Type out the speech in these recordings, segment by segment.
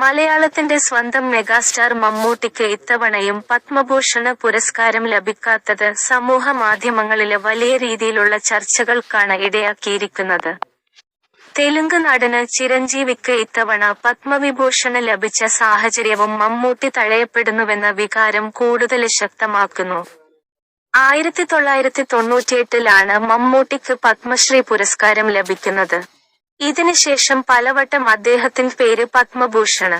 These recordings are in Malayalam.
മലയാളത്തിന്റെ സ്വന്തം മെഗാസ്റ്റാർ മമ്മൂട്ടിക്ക് ഇത്തവണയും പത്മഭൂഷണ പുരസ്കാരം ലഭിക്കാത്തത് സമൂഹ മാധ്യമങ്ങളിലെ വലിയ രീതിയിലുള്ള ചർച്ചകൾക്കാണ് ഇടയാക്കിയിരിക്കുന്നത്. തെലുങ്ക് നടന് ചിരഞ്ജീവിക്ക് ഇത്തവണ പത്മവിഭൂഷണ് ലഭിച്ച സാഹചര്യവും മമ്മൂട്ടി തഴയപ്പെടുന്നുവെന്ന വികാരം കൂടുതൽ ശക്തമാക്കുന്നു. ആയിരത്തി തൊള്ളായിരത്തി തൊണ്ണൂറ്റിയെട്ടിലാണ് മമ്മൂട്ടിക്ക് പത്മശ്രീ പുരസ്കാരം ലഭിക്കുന്നത്. ഇതിനുശേഷം പലവട്ടം അദ്ദേഹത്തിന് പേര് പത്മഭൂഷണ്.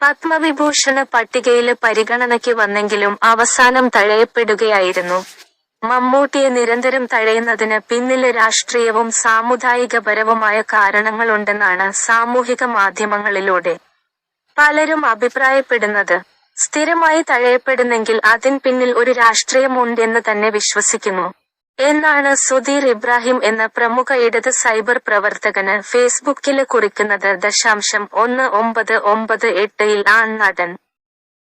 പത്മവിഭൂഷണ് പട്ടികയിൽ പരിഗണനയ്ക്ക് വന്നെങ്കിലും അവസാനം തഴയപ്പെടുകയായിരുന്നു. മമ്മൂട്ടിയെ നിരന്തരം തഴയുന്നതിന് പിന്നിൽ രാഷ്ട്രീയവും സാമുദായികപരവുമായ കാരണങ്ങളുണ്ടെന്നാണ് സാമൂഹിക മാധ്യമങ്ങളിലൂടെ പലരും അഭിപ്രായപ്പെടുന്നത്. സ്ഥിരമായി തഴയപ്പെടുന്നെങ്കിൽ അതിൻ പിന്നിൽ ഒരു രാഷ്ട്രീയമുണ്ടെന്ന് തന്നെ വിശ്വസിക്കുന്നു. എന്നാണ് സുധീർ ഇബ്രാഹിം എന്ന പ്രമുഖ ഇടത് സൈബർ പ്രവർത്തകന് ഫേസ്ബുക്കിൽ കുറിക്കുന്നത്. ദശാംശം ഒന്ന് ഒമ്പത് ഒമ്പത് എട്ടിൽ ആൺ നടൻ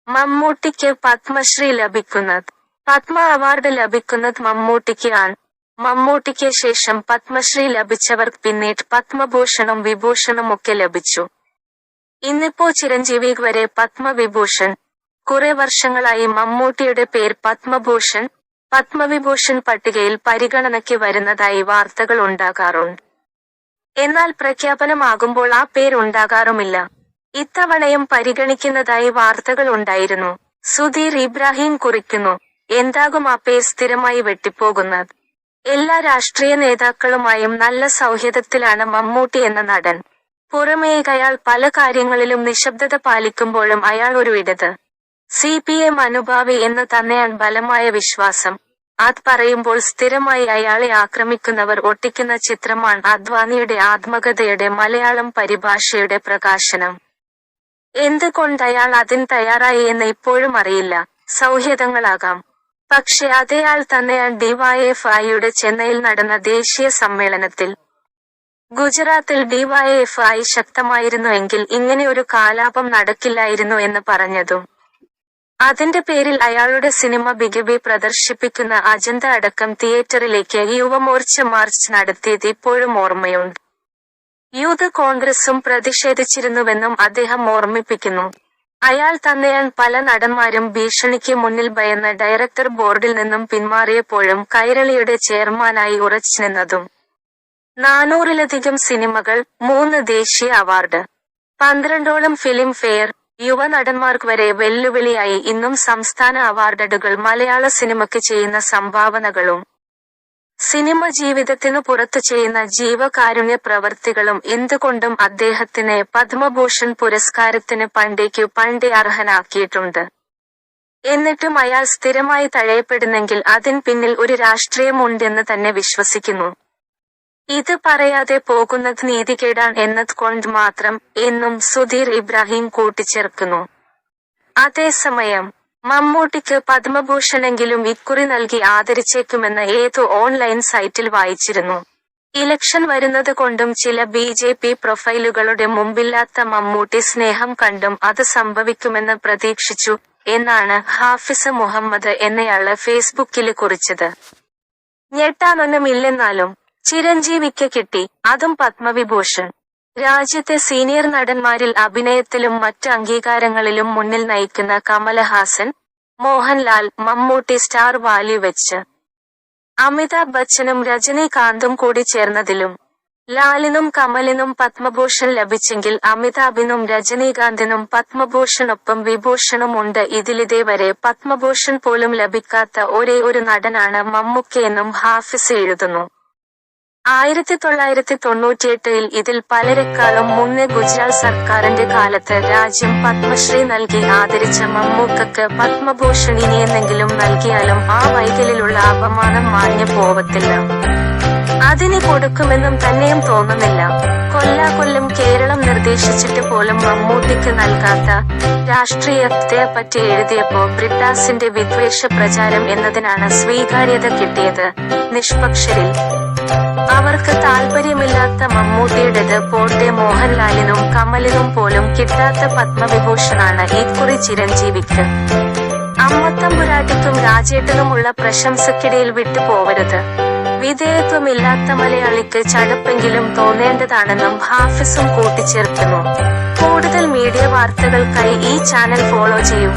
മമ്മൂട്ടിക്ക് പത്മശ്രീ ലഭിക്കുന്നത്. പത്മ അവാർഡ് ലഭിക്കുന്നത് മമ്മൂട്ടിക്ക് ആണ്. മമ്മൂട്ടിക്ക് ശേഷം പത്മശ്രീ ലഭിച്ചവർക്ക് പിന്നീട് പത്മഭൂഷണും വിഭൂഷണും ഒക്കെ ലഭിച്ചു. ഇന്നിപ്പോ ചിരഞ്ജീവി വരെ പത്മവിഭൂഷൺ. കുറെ വർഷങ്ങളായി മമ്മൂട്ടിയുടെ പേര് പത്മഭൂഷൺ. പത്മവിഭൂഷൺ പട്ടികയിൽ പരിഗണനയ്ക്ക് വരുന്നതായി വാർത്തകൾ ഉണ്ടാകാറുണ്ട്. എന്നാൽ പ്രഖ്യാപനമാകുമ്പോൾ ആ പേരുണ്ടാകാറുമില്ല ഇത്തവണയും പരിഗണിക്കുന്നതായി വാർത്തകൾ ഉണ്ടായിരുന്നു. സുധീർ ഇബ്രാഹിം കുറിക്കുന്നു എന്താകും ആ പേര് സ്ഥിരമായി വെട്ടിപ്പോകുന്നത്? എല്ലാ രാഷ്ട്രീയ നേതാക്കളുമായും നല്ല സൗഹൃദത്തിലാണ് മമ്മൂട്ടി എന്ന നടൻ. പുറമേ അയാൾ പല കാര്യങ്ങളിലും നിശബ്ദത പാലിക്കുമ്പോഴും അയാൾ ഒരു ഇടത്. സി പി എം അനുഭാവി എന്ന് തന്നെയാണ് ബലമായ വിശ്വാസം. അത് പറയുമ്പോൾ സ്ഥിരമായി അയാളെ ആക്രമിക്കുന്നവർ ഒട്ടിക്കുന്ന ചിത്രമാണ് അദ്വാനിയുടെ ആത്മകഥയുടെ മലയാളം പരിഭാഷയുടെ പ്രകാശനം. എന്തുകൊണ്ട് അയാൾ അതിന് തയ്യാറായി എന്ന് ഇപ്പോഴും അറിയില്ല. സൗഹൃദങ്ങളാകാം. പക്ഷെ അതേയാൾ തന്നെയാണ് ഡിവൈഎഫ് ഐയുടെ ചെന്നൈയിൽ നടന്ന ദേശീയ സമ്മേളനത്തിൽ. ഗുജറാത്തിൽ ഡിവൈഎഫ് ഐ ശക്തമായിരുന്നുവെങ്കിൽ ഇങ്ങനെ ഒരു കാലാപം നടക്കില്ലായിരുന്നു എന്ന് പറഞ്ഞതും. അതിന്റെ പേരിൽ അയാളുടെ സിനിമ ബിഗബി പ്രദർശിപ്പിക്കുന്ന അജന്ത അടക്കം തിയേറ്ററിലേക്ക് യുവമോർച്ച മാർച്ച് നടത്തിയത് ഇപ്പോഴും ഓർമ്മയുണ്ട്. യൂത്ത് കോൺഗ്രസും പ്രതിഷേധിച്ചിരുന്നുവെന്നും അദ്ദേഹം ഓർമ്മിപ്പിക്കുന്നു. അയാൾ തന്നെയാൻ പല നടന്മാരും ഭീഷണിക്ക് മുന്നിൽ ഭയന്ന ഡയറക്ടർ ബോർഡിൽ നിന്നും പിന്മാറിയപ്പോഴും കൈരളിയുടെ ചെയർമാനായി ഉറച്ചു നിന്നതും. നാനൂറിലധികം സിനിമകൾ മൂന്ന് ദേശീയ അവാർഡ്. പന്ത്രണ്ടോളം ഫിലിം ഫെയർ യുവ നടന്മാർക്ക് വരെ വെല്ലുവിളിയായി ഇന്നും സംസ്ഥാന അവാർഡുകൾ മലയാള സിനിമയ്ക്ക് ചെയ്യുന്ന സംഭാവനകളും. സിനിമ ജീവിതത്തിനു പുറത്തു ചെയ്യുന്ന ജീവകാരുണ്യ പ്രവർത്തികളും എന്തുകൊണ്ടും അദ്ദേഹത്തിനെ പത്മഭൂഷൺ പുരസ്കാരത്തിന് പണ്ടേക്കു പണ്ടേ അർഹനാക്കിയിട്ടുണ്ട്. എന്നിട്ടും അയാൾ സ്ഥിരമായി തഴയപ്പെടുന്നെങ്കിൽ അതിൻ പിന്നിൽ ഒരു രാഷ്ട്രീയമുണ്ടെന്ന് തന്നെ വിശ്വസിക്കുന്നു. ഇത് പറയാതെ പോകുന്നത് നീതികേടാൻ എന്നത് കൊണ്ട് മാത്രം എന്നും സുധീർ ഇബ്രാഹിം കൂട്ടിച്ചേർക്കുന്നു. അതേസമയം മമ്മൂട്ടിക്ക് പത്മഭൂഷണെങ്കിലും ഇക്കുറി നൽകി ആദരിച്ചേക്കുമെന്ന് ഏതോ ഓൺലൈൻ സൈറ്റിൽ വായിച്ചിരുന്നു. ഇലക്ഷൻ വരുന്നത് കൊണ്ടും ചില ബി ജെ പി പ്രൊഫൈലുകളുടെ മുമ്പില്ലാത്ത മമ്മൂട്ടി സ്നേഹം കണ്ടും അത് സംഭവിക്കുമെന്ന് പ്രതീക്ഷിച്ചു എന്നാണ് ഹാഫിസ് മുഹമ്മദ് എന്നയാൾ ഫേസ്ബുക്കിൽ കുറിച്ചത്. ഞെട്ടാനൊന്നുമില്ലെന്നാലും ചിരഞ്ജീവിക്ക് കിട്ടി. അതും പത്മവിഭൂഷൺ. രാജ്യത്തെ സീനിയർ നടന്മാരിൽ അഭിനയത്തിലും മറ്റ് അംഗീകാരങ്ങളിലും മുന്നിൽ നയിക്കുന്ന കമലഹാസൻ മോഹൻലാൽ മമ്മൂട്ടി സ്റ്റാർ വാലി വെച്ച്. അമിതാഭ് ബച്ചനും രജനീകാന്തും കൂടി ചേർന്നതിലും. ലാലിനും കമലിനും പത്മഭൂഷൺ ലഭിച്ചെങ്കിൽ അമിതാഭിനും രജനീകാന്തിനും പത്മഭൂഷണൊപ്പം വിഭൂഷണും ഉണ്ട് ഇതിലിതേവരെ പത്മഭൂഷൺ പോലും ലഭിക്കാത്ത ഒരേ ഒരു നടനാണ് മമ്മൂക്കയെന്നും ഹാഫിസ് എഴുതുന്നു. ആയിരത്തി തൊള്ളായിരത്തി തൊണ്ണൂറ്റിയെട്ടിൽ ഇതിൽ പലരെക്കാളും മുന്നേ ഗുജറാത്ത് സർക്കാരിന്റെ കാലത്ത് രാജ്യം പത്മശ്രീ നൽകി ആദരിച്ച മമ്മൂക്കക്ക് പത്മഭൂഷൺ ഇനിയെന്നെങ്കിലും നൽകിയാലും ആ വൈകലിലുള്ള അപമാനം മാഞ്ഞു പോവത്തില്ല. അതിന് കൊടുക്കുമെന്നും തന്നെയും തോന്നുന്നില്ല. കൊല്ലാകൊല്ലം കേരളം നിർദ്ദേശിച്ചിട്ട് പോലും മമ്മൂട്ടിക്ക് നൽകാത്ത രാഷ്ട്രീയത്തെ പറ്റി എഴുതിയപ്പോ ബ്രിട്ടാസിന്റെ വിദ്വേഷ പ്രചാരം എന്നതിനാണ് സ്വീകാര്യത കിട്ടിയത്. നിഷ്പക്ഷരിൽ അവർക്ക് താല്പര്യമില്ലാത്ത മമ്മൂട്ടിയുടേത് പോട്ടെ മോഹൻലാലിനും കമലിനും പോലും കിട്ടാത്ത പത്മവിഭൂഷണാണ് ഇക്കുറി ചിരഞ്ജീവിക്ക്. അമ്മത്തമ്പുരാട്ടിക്കും രാജേട്ടനുമുള്ള പ്രശംസക്കിടയിൽ വിട്ടുപോവരുത്. വിധേയത്വമില്ലാത്ത മലയാളിക്ക് ചടപ്പെങ്കിലും തോന്നേണ്ടതാണെന്നും ഹാഫിസും കൂട്ടിച്ചേർക്കുന്നു. കൂടുതൽ മീഡിയ വാർത്തകൾക്കായി ഈ ചാനൽ ഫോളോ ചെയ്യൂ.